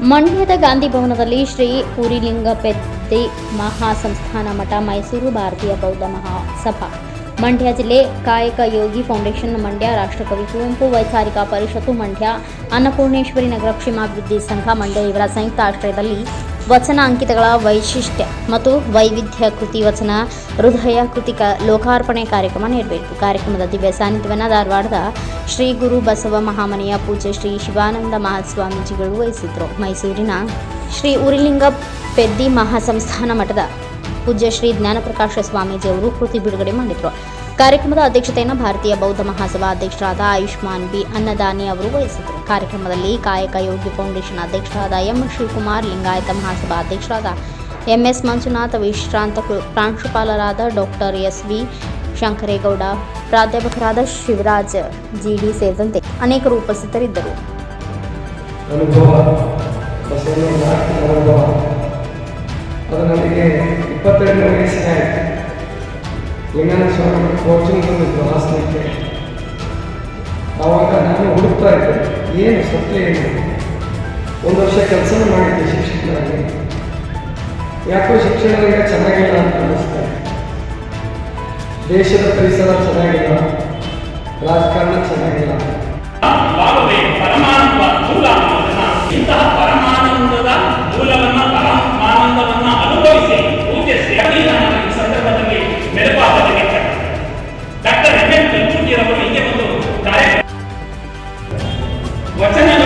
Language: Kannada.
ಮಂಡ್ಯದ ಗಾಂಧಿ ಭವನದಲ್ಲಿ ಶ್ರೀ ಪುರಿಲಿಂಗಪೆದ್ದಿ ಮಹಾಸಂಸ್ಥಾನ ಮಠ, ಮೈಸೂರು ಭಾರತೀಯ ಬೌದ್ಧ ಮಹಾಸಭಾ. ಮಂಡ್ಯ ಜಿಲ್ಲೆ ಕಾಯಕ ಯೋಗಿ ಫೌಂಡೇಶನ್ ಮಂಡ್ಯ, ರಾಷ್ಟ್ರಕವಿ ಕುವೆಂಪು, ವೈಚಾರಿಕಾ ಪರಿಷತ್ತು ಮಂಡ್ಯ, ಅನ್ನಪೂರ್ಣೇಶ್ವರಿ ನಗರ ಕ್ಷೇಮಾಭಿವೃದ್ಧಿ ಸಂಘ ಮಂಡ್ಯ ಇವರ ಸಂಯುಕ್ತ ಆಶ್ರಯದಲ್ಲಿ ವಚನ ಅಂಕಿತಗಳ ವೈಶಿಷ್ಟ್ಯ ಮತ್ತು ವೈವಿಧ್ಯ ಕೃತಿ ವಚನ, ಹೃದಯ ಕೃತಿಕ ಲೋಕಾರ್ಪಣೆ ಕಾರ್ಯಕ್ರಮ ನೀಡಬೇಕು. ಕಾರ್ಯಕ್ರಮದ ದಿವ್ಯ ಸಾನ್ನಿಧ್ಯವನ್ನು ಧಾರವಾಡದ ಶ್ರೀ ಗುರು ಬಸವ ಮಹಾಮನೆಯ ಪೂಜ್ಯ ಶ್ರೀ ಶಿವಾನಂದ ಮಹಾಸ್ವಾಮೀಜಿಗಳು ವಹಿಸಿದ್ರು. ಮೈಸೂರಿನ ಶ್ರೀ ಉರಿಲಿಂಗ ಪೆದ್ದಿ ಮಹಾಸಂಸ್ಥಾನ ಮಠದ ಪೂಜ್ಯ ಶ್ರೀ ಜ್ಞಾನಪ್ರಕಾಶ ಸ್ವಾಮೀಜಿಯವರು ಕೃತಿ ಬಿಡುಗಡೆ ಮಾಡಿದರು. ಕಾರ್ಯಕ್ರಮದ ಅಧ್ಯಕ್ಷತೆಯನ್ನು ಭಾರತೀಯ ಬೌದ್ಧ ಮಹಾಸಭಾ ಅಧ್ಯಕ್ಷರಾದ ಆಯುಷ್ಮಾನ್ ಬಿ ಅನ್ನದಾನಿ ಅವರು ವಹಿಸಿದರು ಕಾರ್ಯಕ್ರಮದಲ್ಲಿ ಕಾಯಕ ಯೋಗಿ ಫೌಂಡೇಶನ್ ಅಧ್ಯಕ್ಷರಾದ ಎಂ ಶಿವಕುಮಾರ್, ಲಿಂಗಾಯತ ಮಹಾಸಭಾ ಅಧ್ಯಕ್ಷರಾದ ಎಂಎಸ್ ಮಂಜುನಾಥ್, ವಿಶ್ರಾಂತ ಪ್ರಾಂಶುಪಾಲರಾದ ಡಾಕ್ಟರ್ ಎಸ್ ವಿ ಶಂಕರೇಗೌಡ, ಪ್ರಾಧ್ಯಾಪಕರಾದ ಶಿವರಾಜ್ ಜಿಡಿ ಸೇರಿದಂತೆ ಅನೇಕರು ಉಪಸ್ಥಿತರಿದ್ದರು. ಸ್ವಾಮಿ ಕೋಚಿಂಗ್ ಬಂದಿದ್ದು ಹಾಸನಕ್ಕೆ ಆವಾಗ ನಾನು ಹುಡುಕ್ತಾ ಇದ್ದೆ. ಏನು ಸತ್ಯ ಏನು? ಒಂದು ವರ್ಷ ಕೆಲಸ ಮಾಡಿದ್ದೆ ಶಿಕ್ಷಕರಾಗಿ. ಯಾಕೋ ಶಿಕ್ಷಣ ಈಗ ಚೆನ್ನಾಗಿಲ್ಲ ಅಂತ ಅನ್ನಿಸ್ತಾ ದೇಶದ ಪರಿಸರ ಚೆನ್ನಾಗಿಲ್ಲ, ರಾಜಕಾರಣ ಚೆನ್ನಾಗಿಲ್ಲ. ಪರಮಾನಂದ ಮೂಲ ಇಂತಹ ಪರಮಾನಂದದ ಮೂಲವನ್ನು ಪರಮಾನಂದವನ್ನು ಅನುಭವಿಸಿ ಪೂಜ್ಯ ವಚನ